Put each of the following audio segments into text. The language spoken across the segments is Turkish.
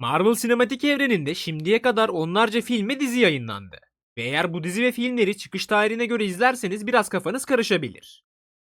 Marvel sinematik evreninde şimdiye kadar onlarca film ve dizi yayınlandı. Ve eğer bu dizi ve filmleri çıkış tarihine göre izlerseniz biraz kafanız karışabilir.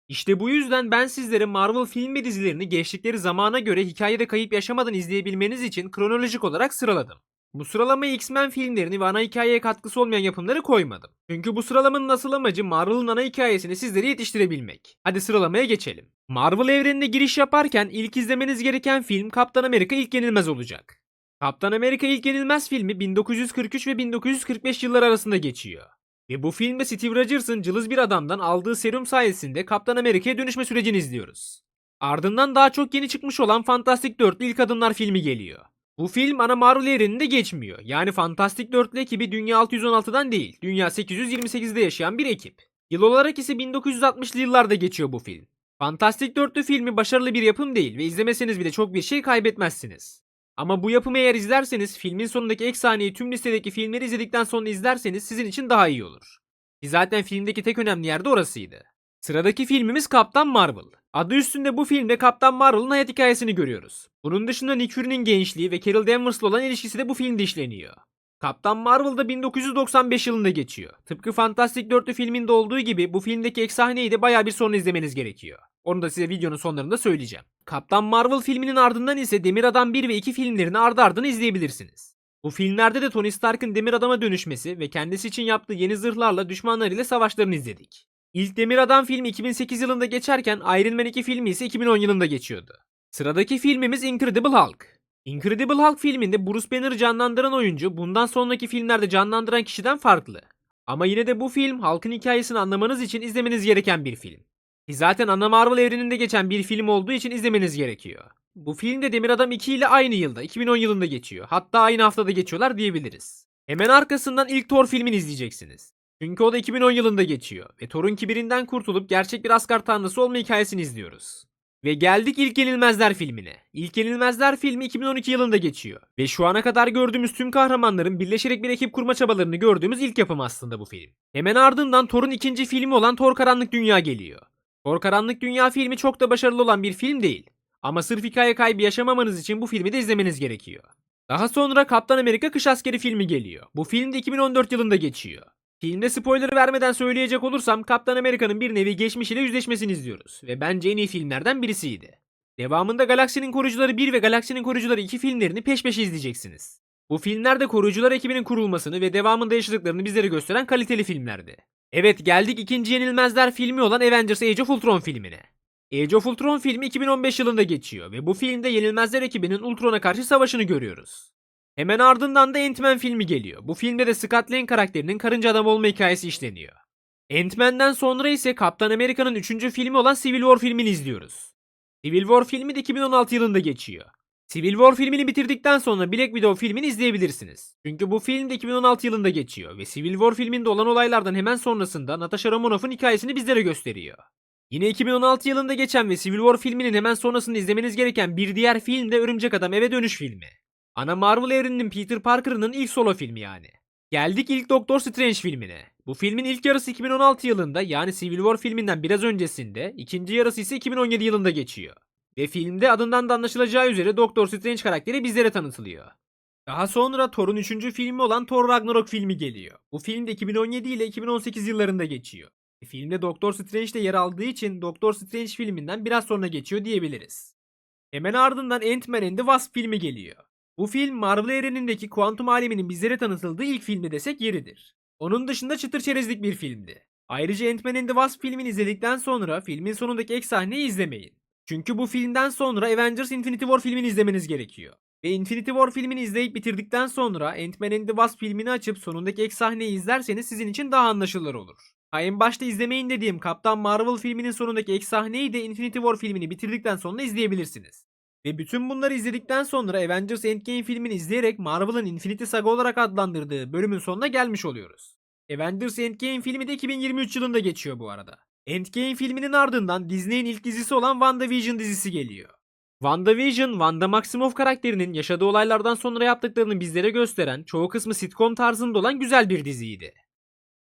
İşte bu yüzden ben sizlere Marvel film ve dizilerini geçtikleri zamana göre hikayede kayıp yaşamadan izleyebilmeniz için kronolojik olarak sıraladım. Bu sıralamaya X-Men filmlerini ve ana hikayeye katkısı olmayan yapımları koymadım. Çünkü bu sıralamanın asıl amacı Marvel'ın ana hikayesini sizlere yetiştirebilmek. Hadi sıralamaya geçelim. Marvel evrenine giriş yaparken ilk izlemeniz gereken film Kaptan Amerika İlk Yenilmez olacak. Kaptan Amerika İlk Yenilmez filmi 1943 ve 1945 yılları arasında geçiyor. Ve bu filmde Steve Rogers'ın cılız bir adamdan aldığı serum sayesinde Kaptan Amerika'ya dönüşme sürecini izliyoruz. Ardından daha çok yeni çıkmış olan Fantastic Dörtlü İlk Adımlar filmi geliyor. Bu film ana Marvel evreninde geçmiyor. Yani Fantastic Dörtlü ekibi Dünya 616'dan değil, Dünya 828'de yaşayan bir ekip. Yıl olarak ise 1960'lı yıllarda geçiyor bu film. Fantastic Dörtlü filmi başarılı bir yapım değil ve izlemeseniz bile çok bir şey kaybetmezsiniz. Ama bu yapımı eğer izlerseniz filmin sonundaki ek sahneyi tüm listedeki filmleri izledikten sonra izlerseniz sizin için daha iyi olur. Ki zaten filmdeki tek önemli yer de orasıydı. Sıradaki filmimiz Kaptan Marvel. Adı üstünde bu filmde Kaptan Marvel'ın hayat hikayesini görüyoruz. Bunun dışında Nick Fury'nin gençliği ve Carol Danvers'la olan ilişkisi de bu filmde işleniyor. Kaptan Marvel da 1995 yılında geçiyor. Tıpkı Fantastic 4'lü filminde olduğu gibi bu filmdeki ek sahneyi de bayağı bir sonra izlemeniz gerekiyor. Onu da size videonun sonlarında söyleyeceğim. Kaptan Marvel filminin ardından ise Demir Adam 1 ve 2 filmlerini ardı ardına izleyebilirsiniz. Bu filmlerde de Tony Stark'ın Demir Adam'a dönüşmesi ve kendisi için yaptığı yeni zırhlarla düşmanlarıyla savaşlarını izledik. İlk Demir Adam filmi 2008 yılında geçerken Iron Man 2 filmi ise 2010 yılında geçiyordu. Sıradaki filmimiz Incredible Hulk. Incredible Hulk filminde Bruce Banner'ı canlandıran oyuncu bundan sonraki filmlerde canlandıran kişiden farklı. Ama yine de bu film Hulk'ın hikayesini anlamanız için izlemeniz gereken bir film. Ki zaten ana Marvel evreninde geçen bir film olduğu için izlemeniz gerekiyor. Bu film de Demir Adam 2 ile aynı yılda, 2010 yılında geçiyor. Hatta aynı haftada geçiyorlar diyebiliriz. Hemen arkasından ilk Thor filmini izleyeceksiniz. Çünkü o da 2010 yılında geçiyor ve Thor'un kibirinden kurtulup gerçek bir Asgard tanrısı olma hikayesini izliyoruz. Ve geldik İlk Yenilmezler filmine. İlk Yenilmezler filmi 2012 yılında geçiyor. Ve şu ana kadar gördüğümüz tüm kahramanların birleşerek bir ekip kurma çabalarını gördüğümüz ilk yapım aslında bu film. Hemen ardından Thor'un ikinci filmi olan Thor Karanlık Dünya geliyor. Thor Karanlık Dünya filmi çok da başarılı olan bir film değil. Ama sırf hikaye kaybı yaşamamanız için bu filmi de izlemeniz gerekiyor. Daha sonra Kaptan Amerika Kış Askeri filmi geliyor. Bu film de 2014 yılında geçiyor. Filmde spoiler vermeden söyleyecek olursam Kaptan Amerika'nın bir nevi geçmişiyle yüzleşmesini izliyoruz ve bence en iyi filmlerden birisiydi. Devamında Galaksinin Koruyucuları 1 ve Galaksinin Koruyucuları 2 filmlerini peş peşe izleyeceksiniz. Bu filmlerde koruyucular ekibinin kurulmasını ve devamında yaşadıklarını bizlere gösteren kaliteli filmlerdi. Evet geldik ikinci Yenilmezler filmi olan Avengers Age of Ultron filmine. Age of Ultron filmi 2015 yılında geçiyor ve bu filmde Yenilmezler ekibinin Ultron'a karşı savaşını görüyoruz. Hemen ardından da Ant-Man filmi geliyor. Bu filmde de Scott Lang karakterinin karınca adam olma hikayesi işleniyor. Ant-Man'den sonra ise Kaptan Amerika'nın 3. filmi olan Civil War filmini izliyoruz. Civil War filmi de 2016 yılında geçiyor. Civil War filmini bitirdikten sonra Black Widow filmini izleyebilirsiniz. Çünkü bu film de 2016 yılında geçiyor ve Civil War filminde olan olaylardan hemen sonrasında Natasha Romanoff'un hikayesini bizlere gösteriyor. Yine 2016 yılında geçen ve Civil War filminin hemen sonrasında izlemeniz gereken bir diğer film de Örümcek Adam Eve Dönüş filmi. Ana Marvel evreninin Peter Parker'ının ilk solo filmi yani. Geldik ilk Doctor Strange filmine. Bu filmin ilk yarısı 2016 yılında yani Civil War filminden biraz öncesinde, ikinci yarısı ise 2017 yılında geçiyor. Ve filmde adından da anlaşılacağı üzere Doctor Strange karakteri bizlere tanıtılıyor. Daha sonra Thor'un 3. filmi olan Thor Ragnarok filmi geliyor. Bu film de 2017 ile 2018 yıllarında geçiyor. E, filmde Doctor Strange de yer aldığı için Doctor Strange filminden biraz sonra geçiyor diyebiliriz. Hemen ardından Ant-Man and the Wasp filmi geliyor. Bu film Marvel evrenindeki kuantum aleminin bizlere tanıtıldığı ilk filmi desek yeridir. Onun dışında çıtır çerezlik bir filmdi. Ayrıca Ant-Man and the Wasp filmini izledikten sonra filmin sonundaki ek sahneyi izlemeyin. Çünkü bu filmden sonra Avengers Infinity War filmini izlemeniz gerekiyor. Ve Infinity War filmini izleyip bitirdikten sonra Ant-Man and the Wasp filmini açıp sonundaki ek sahneyi izlerseniz sizin için daha anlaşılır olur. Ha en başta izlemeyin dediğim Kaptan Marvel filminin sonundaki ek sahneyi de Infinity War filmini bitirdikten sonra izleyebilirsiniz. Ve bütün bunları izledikten sonra Avengers Endgame filmini izleyerek Marvel'ın Infinity Saga olarak adlandırdığı bölümün sonuna gelmiş oluyoruz. Avengers Endgame filmi de 2023 yılında geçiyor bu arada. Endgame filminin ardından Disney'in ilk dizisi olan WandaVision dizisi geliyor. WandaVision, Wanda Maximoff karakterinin yaşadığı olaylardan sonra yaptıklarını bizlere gösteren, çoğu kısmı sitcom tarzında olan güzel bir diziydi.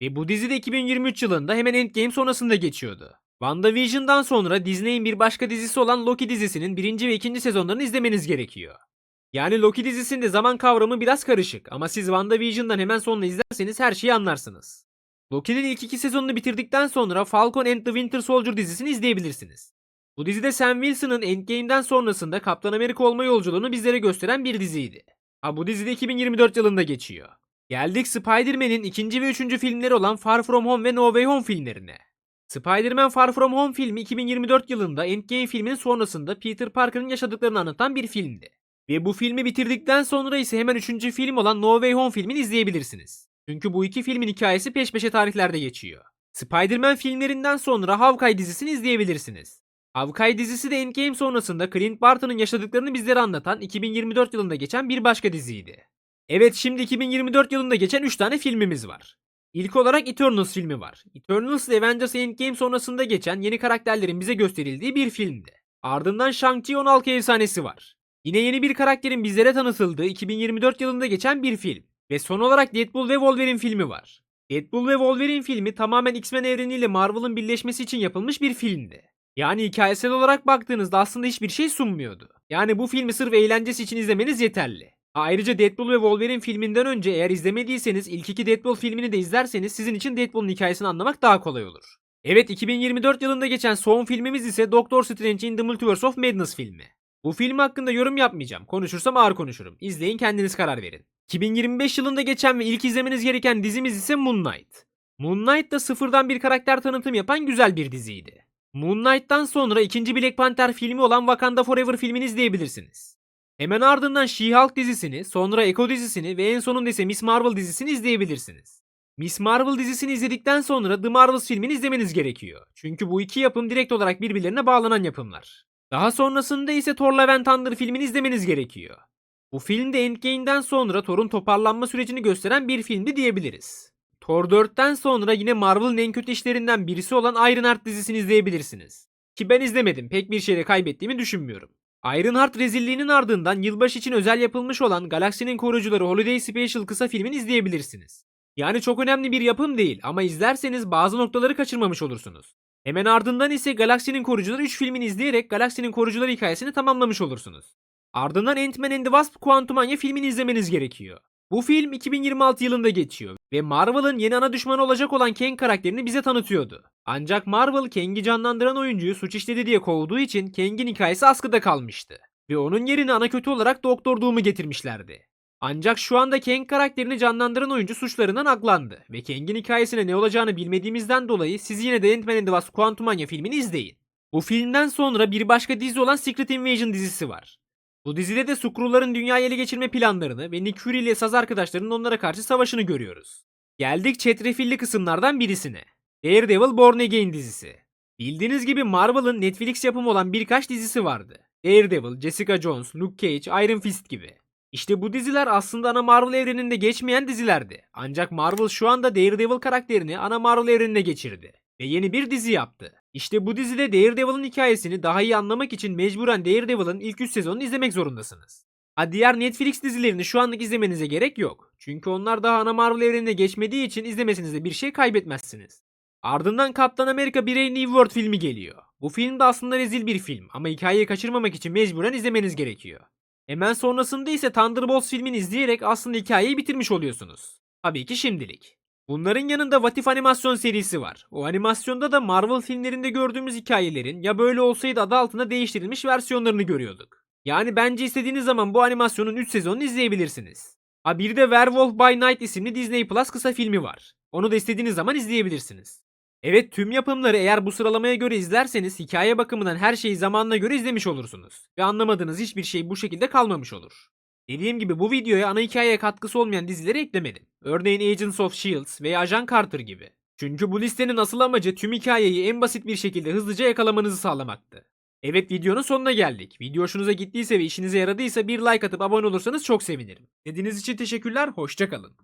Ve bu dizi de 2023 yılında hemen Endgame sonrasında geçiyordu. WandaVision'dan sonra Disney'in bir başka dizisi olan Loki dizisinin birinci ve ikinci sezonlarını izlemeniz gerekiyor. Yani Loki dizisinde zaman kavramı biraz karışık ama siz WandaVision'dan hemen sonra izlerseniz her şeyi anlarsınız. Loki'nin ilk iki sezonunu bitirdikten sonra Falcon and the Winter Soldier dizisini izleyebilirsiniz. Bu dizide Sam Wilson'ın Endgame'den sonrasında Kaptan Amerika olma yolculuğunu bizlere gösteren bir diziydi. Ha bu dizide 2024 yılında geçiyor. Geldik Spider-Man'in ikinci ve üçüncü filmleri olan Far From Home ve No Way Home filmlerine. Spider-Man Far From Home filmi 2024 yılında Endgame filminin sonrasında Peter Parker'ın yaşadıklarını anlatan bir filmdi. Ve bu filmi bitirdikten sonra ise hemen üçüncü film olan No Way Home filmini izleyebilirsiniz. Çünkü bu iki filmin hikayesi peş peşe tarihlerde geçiyor. Spider-Man filmlerinden sonra Hawkeye dizisini izleyebilirsiniz. Hawkeye dizisi de Endgame sonrasında Clint Barton'ın yaşadıklarını bizlere anlatan 2024 yılında geçen bir başka diziydi. Evet şimdi 2024 yılında geçen 3 tane filmimiz var. İlk olarak Eternals filmi var. Eternals Avengers Endgame sonrasında geçen yeni karakterlerin bize gösterildiği bir filmdi. Ardından Shang-Chi 16 efsanesi var. Yine yeni bir karakterin bizlere tanıtıldığı 2024 yılında geçen bir film. Ve son olarak Deadpool ve Wolverine filmi var. Deadpool ve Wolverine filmi tamamen X-Men evreniyle Marvel'ın birleşmesi için yapılmış bir filmdi. Yani hikayesel olarak baktığınızda aslında hiçbir şey sunmuyordu. Yani bu filmi sırf eğlencesi için izlemeniz yeterli. Ayrıca Deadpool ve Wolverine filminden önce eğer izlemediyseniz ilk iki Deadpool filmini de izlerseniz sizin için Deadpool'un hikayesini anlamak daha kolay olur. Evet 2024 yılında geçen son filmimiz ise Doctor Strange in the Multiverse of Madness filmi. Bu film hakkında yorum yapmayacağım. Konuşursam ağır konuşurum. İzleyin kendiniz karar verin. 2025 yılında geçen ve ilk izlemeniz gereken dizimiz ise Moon Knight. Moon Knight da sıfırdan bir karakter tanıtım yapan güzel bir diziydi. Moon Knight'tan sonra ikinci Black Panther filmi olan Wakanda Forever filmini izleyebilirsiniz. Hemen ardından She-Hulk dizisini, sonra Echo dizisini ve en sonunda ise Miss Marvel dizisini izleyebilirsiniz. Miss Marvel dizisini izledikten sonra The Marvels filmini izlemeniz gerekiyor. Çünkü bu iki yapım direkt olarak birbirlerine bağlanan yapımlar. Daha sonrasında ise Thor Love and Thunder filmini izlemeniz gerekiyor. Bu film de Endgame'den sonra Thor'un toparlanma sürecini gösteren bir filmdi diyebiliriz. Thor 4'ten sonra yine Marvel'ın en kötü işlerinden birisi olan Ironheart dizisini izleyebilirsiniz. Ki ben izlemedim, pek bir şeyle kaybettiğimi düşünmüyorum. Ironheart rezilliğinin ardından yılbaşı için özel yapılmış olan Galaksinin Koruyucuları Holiday Special kısa filmini izleyebilirsiniz. Yani çok önemli bir yapım değil ama izlerseniz bazı noktaları kaçırmamış olursunuz. Hemen ardından ise Galaksinin Koruyucuları 3 filmini izleyerek Galaksinin Koruyucuları hikayesini tamamlamış olursunuz. Ardından Ant-Man and the Wasp Quantumania filmini izlemeniz gerekiyor. Bu film 2026 yılında geçiyor ve Marvel'ın yeni ana düşmanı olacak olan Kang karakterini bize tanıtıyordu. Ancak Marvel Kang'i canlandıran oyuncuyu suç işledi diye kovduğu için Kang'in hikayesi askıda kalmıştı. Ve onun yerine ana kötü olarak Doktor Doom'u getirmişlerdi. Ancak şu anda Kang karakterini canlandıran oyuncu suçlarından aklandı ve Kang'in hikayesine ne olacağını bilmediğimizden dolayı siz yine de Ant-Man and the Wasp Quantumania filmini izleyin. Bu filmden sonra bir başka dizi olan Secret Invasion dizisi var. Bu dizide de Skrulların dünyayı ele geçirme planlarını ve Nick Fury ile saz arkadaşlarının onlara karşı savaşını görüyoruz. Geldik çetrefilli kısımlardan birisine. Daredevil Born Again dizisi. Bildiğiniz gibi Marvel'ın Netflix yapımı olan birkaç dizisi vardı. Daredevil, Jessica Jones, Luke Cage, Iron Fist gibi. İşte bu diziler aslında ana Marvel evreninde geçmeyen dizilerdi. Ancak Marvel şu anda Daredevil karakterini ana Marvel evrenine geçirdi ve yeni bir dizi yaptı. İşte bu dizide Daredevil'ın hikayesini daha iyi anlamak için mecburen Daredevil'ın ilk 3 sezonunu izlemek zorundasınız. Ha diğer Netflix dizilerini şu anlık izlemenize gerek yok. Çünkü onlar daha ana Marvel evrenine geçmediği için izlemesinizde bir şey kaybetmezsiniz. Ardından Kaptan Amerika Brave New World filmi geliyor. Bu film de aslında rezil bir film ama hikayeyi kaçırmamak için mecburen izlemeniz gerekiyor. Hemen sonrasında ise Thunderbolts filmini izleyerek aslında hikayeyi bitirmiş oluyorsunuz. Tabii ki şimdilik. Bunların yanında What If animasyon serisi var. O animasyonda da Marvel filmlerinde gördüğümüz hikayelerin ya böyle olsaydı adı altında değiştirilmiş versiyonlarını görüyorduk. Yani bence istediğiniz zaman bu animasyonun 3 sezonunu izleyebilirsiniz. Ha bir de Werewolf by Night isimli Disney Plus kısa filmi var. Onu da istediğiniz zaman izleyebilirsiniz. Evet tüm yapımları eğer bu sıralamaya göre izlerseniz hikaye bakımından her şeyi zamanına göre izlemiş olursunuz. Ve anlamadığınız hiçbir şey bu şekilde kalmamış olur. Dediğim gibi bu videoya ana hikayeye katkısı olmayan dizileri eklemedim. Örneğin Agents of S.H.I.E.L.D. veya Ajan Carter gibi. Çünkü bu listenin asıl amacı tüm hikayeyi en basit bir şekilde hızlıca yakalamanızı sağlamaktı. Evet videonun sonuna geldik. Video hoşunuza gittiyse ve işinize yaradıysa bir like atıp abone olursanız çok sevinirim. Dediğiniz için teşekkürler, hoşçakalın.